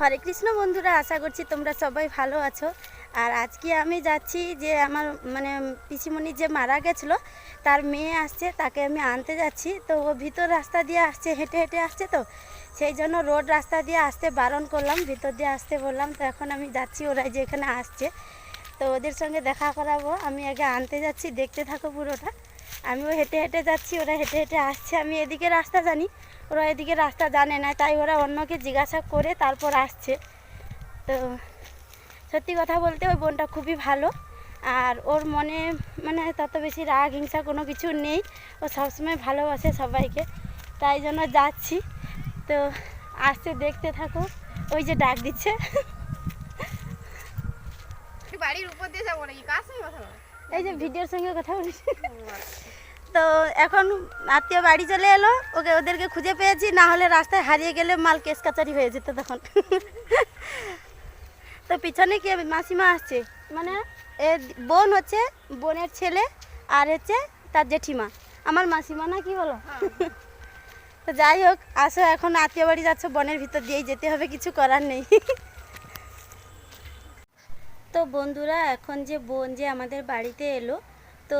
হরে কৃষ্ণ বন্ধুরা, আশা করছি তোমরা সবাই ভালো আছো। আর আজকে আমি যাচ্ছি যে আমার মানে পিসিমণি যে মারা গেছিল, তার মেয়ে আসছে, তাকে আমি আনতে যাচ্ছি। তো ও ভিতর রাস্তা দিয়ে আসছে, হেঁটে হেঁটে আসছে তো। সেই জন্য রোড রাস্তা দিয়ে আসতে বারণ করলাম, ভিতর দিয়ে আসতে বললাম, তো এখন আমি যাচ্ছি ওরা যে এখানে আসছে। তো ওদের সঙ্গে দেখা করাবো, আমি আগে আনতে যাচ্ছি, দেখতে থাকো পুরোটা। আমিও হেঁটে হেঁটে যাচ্ছি, ওরা হেঁটে হেঁটে আসছে, আমি এদিকে রাস্তা জানি। ওরা এদিকে রাস্তা জানে না তাই ওরা অন্যকে জিজ্ঞাসা করে তারপর আসছে। তো সত্যি কথা বলতে ওই বোনটা খুবই ভালো। আর ওর মনে মানে তত বেশি রাগ হিংসা কোনো কিছু নেই। ও সবসময় ভালোবাসে সবাইকে তাই জন্য যাচ্ছি। তো আসতে দেখতে থাকো। ওই যে ডাক দিচ্ছে। বাড়ির উপর দিয়ে যাব নাকি? কার সঙ্গে কথা এই যে ভিডিওর সঙ্গে কথা বলছি। তো এখন আত্মীয় বাড়ি চলে এলো, ওকে ওদেরকে খুঁজে পেয়েছি, না হলে রাস্তায় হারিয়ে গেলে মাল কেস কাচারি হয়ে যেত তখন। তো পিছনে কে মাসিমা আসছে? মানে এ বোন হচ্ছে, বোনের ছেলে, আর হচ্ছে তার জেঠিমা। আমার মাসিমা না কি বলো? তো যাই হোক, আসো, এখন আত্মীয় বাড়ি যাচ্ছ, বনের ভিতর দিয়েই যেতে হবে, কিছু করার নেই। তো বন্ধুরা, এখন যে বোন যে আমাদের বাড়িতে এলো তো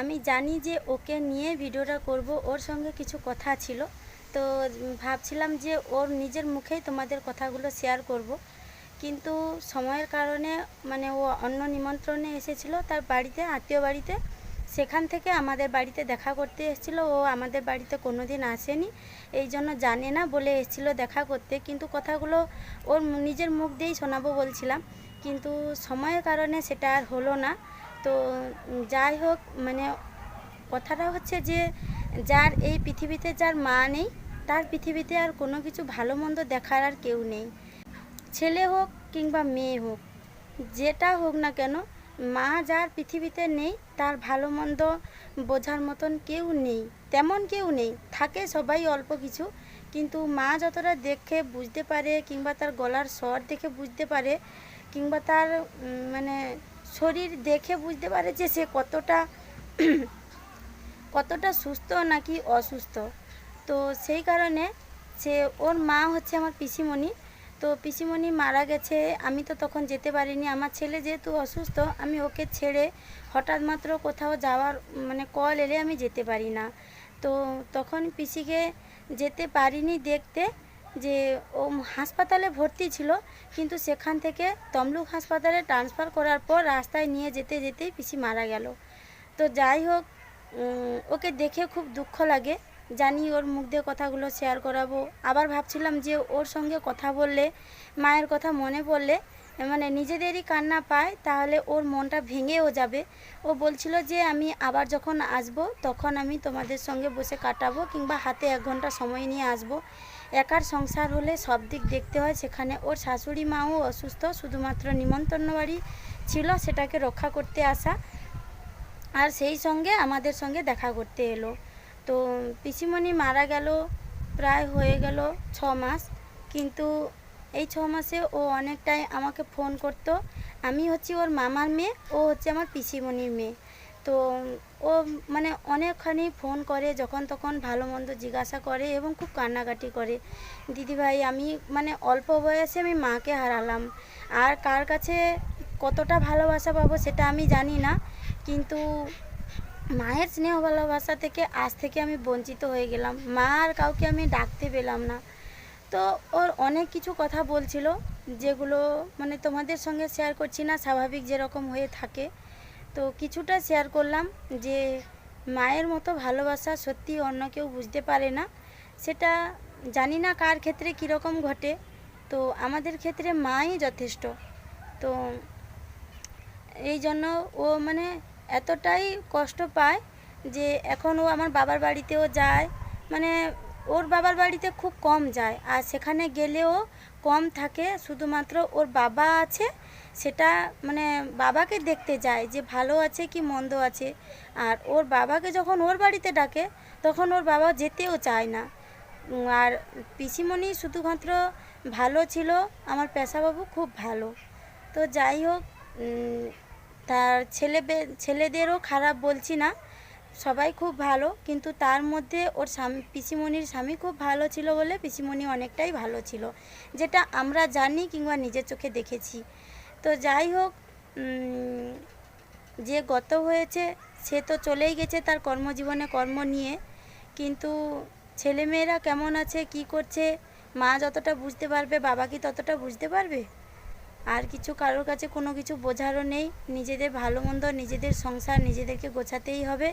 আমি জানি যে ওকে নিয়ে ভিডিওটা করব, ওর সঙ্গে কিছু কথা ছিল। তো ভাবছিলাম যে ওর নিজের মুখেই তোমাদের কথাগুলো শেয়ার করব। কিন্তু সময়ের কারণে মানে ও অন্য নিমন্ত্রণে এসেছিল তার বাড়িতে, আত্মীয় বাড়িতে। সেখান থেকে আমাদের বাড়িতে দেখা করতে এসেছিল। ও আমাদের বাড়িতে কোনো দিন আসেনি। এই জন্য জানে না বলে এসেছিল দেখা করতে। কিন্তু কথাগুলো ওর নিজের মুখ দিয়েই শোনাবো বলছিলাম। কিন্তু সময়ের কারণে সেটা আর হলো না। তো যাই হোক মানে কথাটা হচ্ছে যে যার এই পৃথিবীতে যার মা নেই, তার পৃথিবীতে আর কোনো কিছু ভালো মন্দ দেখার আর কেউ নেই। ছেলে হোক কিংবা মেয়ে হোক, যেটা হোক না কেন, মা যার পৃথিবীতে নেই, তার ভালো মন্দ বোঝার মতন কেউ নেই, তেমন কেউ নেই, থাকে সবাই অল্প কিছু, কিন্তু মা যতটা দেখে বুঝতে পারে, কিংবা তার গলার স্বর দেখে বুঝতে পারে, কিংবা তার মানে শরীর দেখে বুঝতে পারে যে সে কতটা কতটা সুস্থ নাকি অসুস্থ। তো সেই কারণে সে, ওর মা হচ্ছে আমার পিসিমণি। তো পিসিমণি মারা গেছে, আমি তো তখন যেতে পারিনি। আমার ছেলে যেহেতু অসুস্থ, আমি ওকে ছেড়ে হঠাৎ মাত্র কোথাও যাওয়ার মানে কল এলে আমি যেতে পারি না। তো তখন পিসিকে যেতে পারিনি দেখতে। যে ও হাসপাতালে ভর্তি ছিল, কিন্তু সেখান থেকে তমলুক হাসপাতালে ট্রান্সফার করার পর রাস্তায় নিয়ে যেতে যেতেই পিসি মারা গেল। তো যাই হোক ওকে দেখে খুব দুঃখ লাগে। জানি ওর মুখ দিয়ে কথাগুলো শেয়ার করাবো। আবার ভাবছিলাম যে ওর সঙ্গে কথা বললে, মায়ের কথা মনে পড়লে মানে নিজেদেরই কান্না পায়, তাহলে ওর মনটা ভেঙেও যাবে। ও বলছিল যে আমি আবার যখন আসব, তখন আমি তোমাদের সঙ্গে বসে কাটাবো কিংবা হাতে এক ঘণ্টা সময় নিয়ে আসব। একার সংসার হলে সব দিক দেখতে হয়। সেখানে ওর শাশুড়ি মাও অসুস্থ, শুধুমাত্র নিমন্ত্রণ বাড়ি ছিল সেটাকে রক্ষা করতে আসা। আর সেই সঙ্গে আমাদের সঙ্গে দেখা করতে এলো। তো পিসিমণি মারা গেল, প্রায় হয়ে গেল ছ মাস। কিন্তু এই ছ মাসে ও অনেকটাই আমাকে ফোন করতো। আমি হচ্ছি ওর মামার মেয়ে, ও হচ্ছে আমার পিসিমণির মেয়ে। তো ও মানে অনেকখানি ফোন করে, যখন তখন ভালো মন্দ জিজ্ঞাসা করে এবং খুব কান্নাকাটি করে। দিদিভাই আমি মানে অল্প বয়সে আমি মাকে হারালাম। আর কার কাছে কতটা ভালোবাসা পাবো সেটা আমি জানি না। কিন্তু মায়ের স্নেহ ভালোবাসা থেকে আজ থেকে আমি বঞ্চিত হয়ে গেলাম। মা আর কাউকে আমি ডাকতে পেলাম না। তো ওর অনেক কিছু কথা বলছিল, যেগুলো মানে তোমাদের সঙ্গে শেয়ার করছি না, স্বাভাবিক যেরকম হয়ে থাকে। তো কিছুটা শেয়ার করলাম যে মায়ের মতো ভালোবাসা সত্যি অন্য কেউ বুঝতে পারে না। সেটা জানি না কার ক্ষেত্রে কীরকম ঘটে। তো আমাদের ক্ষেত্রে মাই যথেষ্ট। তো এই জন্য ও মানে এতটাই কষ্ট পায় যে এখন ও আমার বাবার বাড়িতেও যায়। মানে ওর বাবার বাড়িতে খুব কম যায়। আর সেখানে গেলেও কম থাকে। শুধুমাত্র ওর বাবা আছে সেটা মানে বাবাকে দেখতে যায় যে ভালো আছে কি মন্দ আছে। আর ওর বাবাকে যখন ওর বাড়িতে ডাকে, তখন ওর বাবা যেতেও চায় না। আর পিসিমণি শুধুমাত্র ভালো ছিল, আমার পেশাবাবু খুব ভালো। তো যাই হোক তার ছেলে ছেলেদেরও খারাপ বলছি না, সবাই খুব ভালো। কিন্তু তার মধ্যে ওর স্বামী, পিসিমণির স্বামী খুব ভালো ছিল বলে পিসিমণি অনেকটাই ভালো ছিল। যেটা আমরা জানি কিংবা নিজের চোখে দেখেছি। তো যাই হোক যে গত হয়েছে, সে তো চলেই গেছে তার কর্মজীবনে কর্ম নিয়ে। কিন্তু ছেলেমেয়েরা কেমন আছে, কি করছে, মা যতটা বুঝতে পারবে, বাবা কি ততটা বুঝতে পারবে? আর কিছু কারোর কাছে কোনো কিছু বোঝারও নেই। নিজেদের ভালো মন্দ, নিজেদের সংসার নিজেদেরকে গোছাতেই হবে।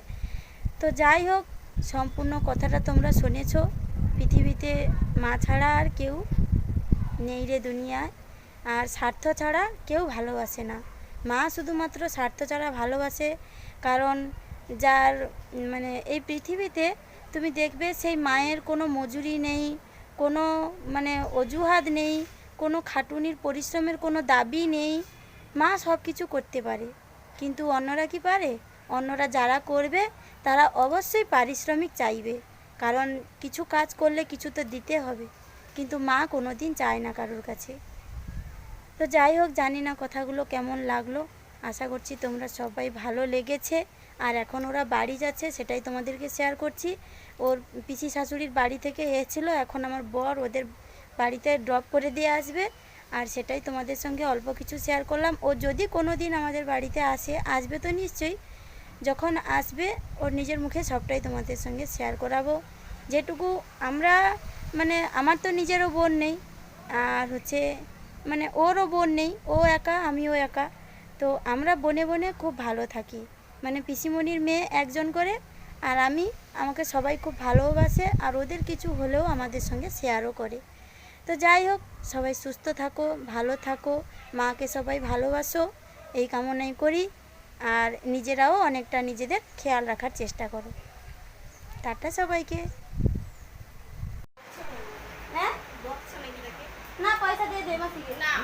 তো যাই হোক, সম্পূর্ণ কথাটা তোমরা শুনেছ। পৃথিবীতে মা ছাড়া আর কেউ নেই রে দুনিয়ায়। আর স্বার্থ ছাড়া কেউ ভালোবাসে না। মা শুধুমাত্র স্বার্থ ছাড়া ভালোবাসে, কারণ যার মানে এই পৃথিবীতে তুমি দেখবে সেই মায়ের কোনো মজুরি নেই, কোনো মানে অজুহাত নেই, কোনো খাটুনির পরিশ্রমের কোনো দাবি নেই। মা সব কিছু করতে পারে, কিন্তু অন্যরা কি পারে? অন্যরা যারা করবে, তারা অবশ্যই পারিশ্রমিক চাইবে, কারণ কিছু কাজ করলে কিছু তো দিতে হবে, কিন্তু মা কোনো দিন চায় না কারোর কাছে। তো যাই হোক, জানি না কথাগুলো কেমন লাগল। আশা করছি তোমরা সবাই ভালো লেগেছে। আর এখন ওরা বাড়ি যাচ্ছে, সেটাই তোমাদেরকে শেয়ার করছি। ওর পিসি শাশুড়ির বাড়ি থেকে এসেছিল, এখন আমার বর ওদের বাড়িতে ড্রপ করে দিয়ে আসবে। আর সেটাই তোমাদের সঙ্গে অল্প কিছু শেয়ার করলাম। ও যদি কোনো দিন আমাদের বাড়িতে আসে, আসবে তো নিশ্চয়ই। যখন আসবে, ওর নিজের মুখে সবটাই তোমাদের সঙ্গে শেয়ার করাবো। যেটুকু আমরা মানে আমার তো নিজেরও বোন নেই। আর হচ্ছে মানে ওরও বোন নেই, ও একা, আমিও একা। তো আমরা বনে বনে খুব ভালো থাকি। মানে পিসিমণির মেয়ে একজন করে, আর আমি, আমাকে সবাই খুব ভালোবাসে, আর ওদের কিছু হলেও আমাদের সঙ্গে শেয়ারও করে। তো যাই হোক, সবাই সুস্থ থাকো, ভালো থাকো, মাকে সবাই ভালোবাসো, এই কামনাই করি, আর নিজেরাও অনেকটা নিজেদের খেয়াল রাখার চেষ্টা করো। টাটা সবাইকে। হ্যাঁ না পয়সা দিয়ে দে মাসিকে